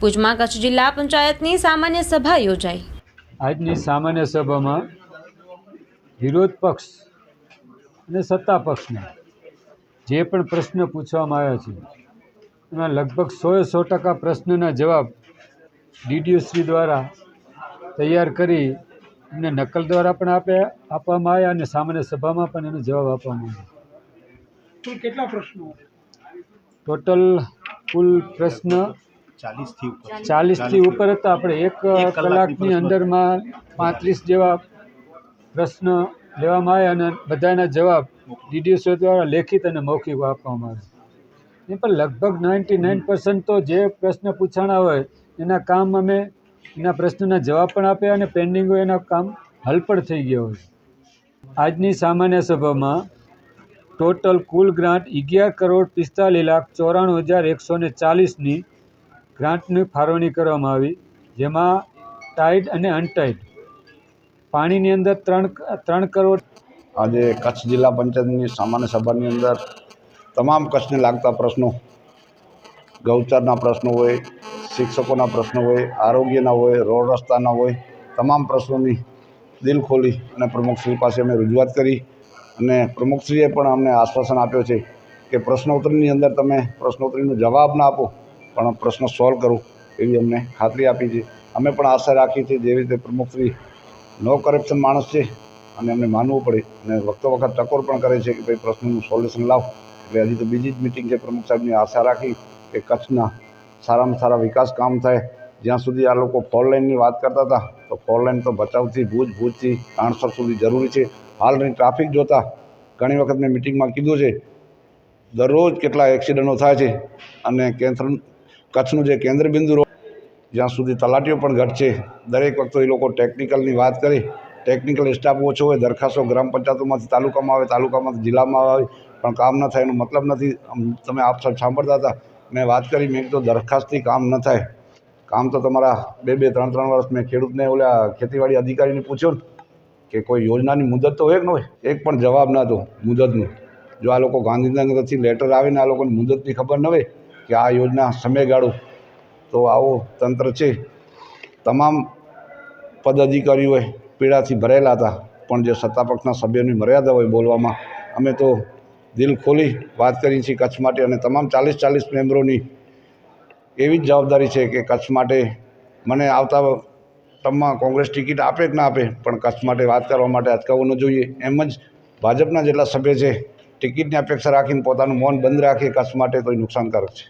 ભુજમાં કચ્છ જિલ્લા પંચાયતની સામાન્ય સભા યોજાઈ. આજની સામાન્ય સભામાં વિરોધ પક્ષ અને સત્તા પક્ષને જે પણ પ્રશ્ન પૂછવામાં આવ્યા છે એમાં લગભગ સોએ સો ટકા પ્રશ્નના જવાબ ડીડીઓશ્રી દ્વારા તૈયાર કરી એમને નકલ દ્વારા પણ આપે આપવામાં આવ્યા અને સામાન્ય સભામાં પણ એનો જવાબ આપવામાં આવ્યો. કેટલા પ્રશ્નો? ટોટલ કુલ પ્રશ્ન ચાલીસથી ઉપર. ચાલીસથી ઉપર હતા. આપણે એક કલાકની અંદરમાં પાંત્રીસ જેવા પ્રશ્ન લેવામાં આવ્યા અને બધાના જવાબ ડીડીએસઓ દ્વારા લેખિત અને મૌખિક આપવામાં આવે એ પણ લગભગ નાઇન્ટી નાઇન તો જે પ્રશ્ન પૂછાણા હોય એના કામ અમે એના પ્રશ્નના જવાબ પણ આપ્યા અને પેન્ડિંગ હોય એના કામ હલ પણ થઈ ગયા હોય. આજની સામાન્ય સભામાં ટોટલ કુલ ગ્રાન્ટ અગિયાર કરોડ પિસ્તાલીસ લાખ ચોરાણું હજાર એકસો ને ચાલીસની ગ્રાન્ટની ફાળવણી કરવામાં આવી, જેમાં ટાઈડ અને અનટાઈડ. પાણીની અંદર ત્રણ ત્રણ કરોડ આજે કચ્છ જિલ્લા પંચાયતની સામાન્ય સભાની અંદર તમામ કચ્છને લાગતા પ્રશ્નો, ગૌચરના પ્રશ્નો હોય, શિક્ષકોના પ્રશ્નો હોય, આરોગ્યના હોય, રોડ રસ્તાના હોય, તમામ પ્રશ્નોની દિલ ખોલી અને પ્રમુખશ્રી પાસે અમે રજૂઆત કરી અને પ્રમુખશ્રીએ પણ અમને આશ્વાસન આપ્યો છે કે પ્રશ્નોત્તરીની અંદર તમે પ્રશ્નોત્તરીનો જવાબ ના આપો પણ પ્રશ્ન સોલ્વ કરું એવી અમને ખાતરી આપી છે. અમે પણ આશા રાખી છે જેવી રીતે પ્રમુખશ્રી નો કરપ્શન માણસ છે અને અમને માનવું પડે અને વખતો વખત ટકોર પણ કરે છે કે ભાઈ પ્રશ્નનું સોલ્યુશન લાવ. એટલે હજી તો બીજી જ મિટિંગ છે પ્રમુખ સાહેબની. આશા રાખી કે કચ્છના સારામાં સારા વિકાસ કામ થાય. જ્યાં સુધી આ લોકો ફોર લાઇનની વાત કરતા હતા, તો ફોર લાઇન તો ભચાઉથી ભુજ ભુજથી કાણસર સુધી જરૂરી છે. હાલની ટ્રાફિક જોતાં ઘણી વખત મેં મિટિંગમાં કીધું છે, દરરોજ કેટલા એક્સિડન્ટો થાય છે અને કેન્દ્ર કચ્છનું જે કેન્દ્ર બિંદુ જ્યાં સુધી તલાટીઓ પણ ઘટશે દરેક વખતે એ લોકો ટેકનિકલની વાત કરે ટેકનિકલ સ્ટાફ ઓછો હોય, દરખાસ્તો ગ્રામ પંચાયતોમાંથી તાલુકામાં આવે, તાલુકામાંથી જિલ્લામાં આવે, પણ કામ ન થાય એનો મતલબ નથી. તમે આપ સાંભળતા હતા, મેં વાત કરી, મેં તો દરખાસ્તથી કામ ન થાય. કામ તો તમારા બે બે, ત્રણ ત્રણ વર્ષ મેં ખેડૂતને ઓલા ખેતીવાડી અધિકારીને પૂછ્યું કે કોઈ યોજનાની મુદત તો હોય કે ન હોય? એક પણ જવાબ ન દો મુદતનું. જો આ લોકો ગાંધીનગરથી લેટર આવીને આ લોકોને મુદતની ખબર ન હોય કે આ યોજના સમયગાળો તો આવો તંત્ર છે. તમામ પદ અધિકારીઓએ પીડાથી ભરેલા હતા, પણ જે સત્તાપક્ષના સભ્યોની મર્યાદા હોય બોલવામાં, અમે તો દિલ ખોલી વાત કરી છે કચ્છ માટે અને તમામ ચાલીસ ચાલીસ મેમ્બરોની એવી જ જવાબદારી છે કે કચ્છ માટે મને આવતા ટર્મમાં કોંગ્રેસ ટિકિટ આપે કે ના આપે, પણ કચ્છ માટે વાત કરવા માટે અટકાવવું ન જોઈએ. એમ જ ભાજપના જેટલા સભ્ય છે, ટિકિટની અપેક્ષા રાખીને પોતાનું મૌન બંધ રાખે કચ્છ માટે તો એ નુકસાનકારક છે.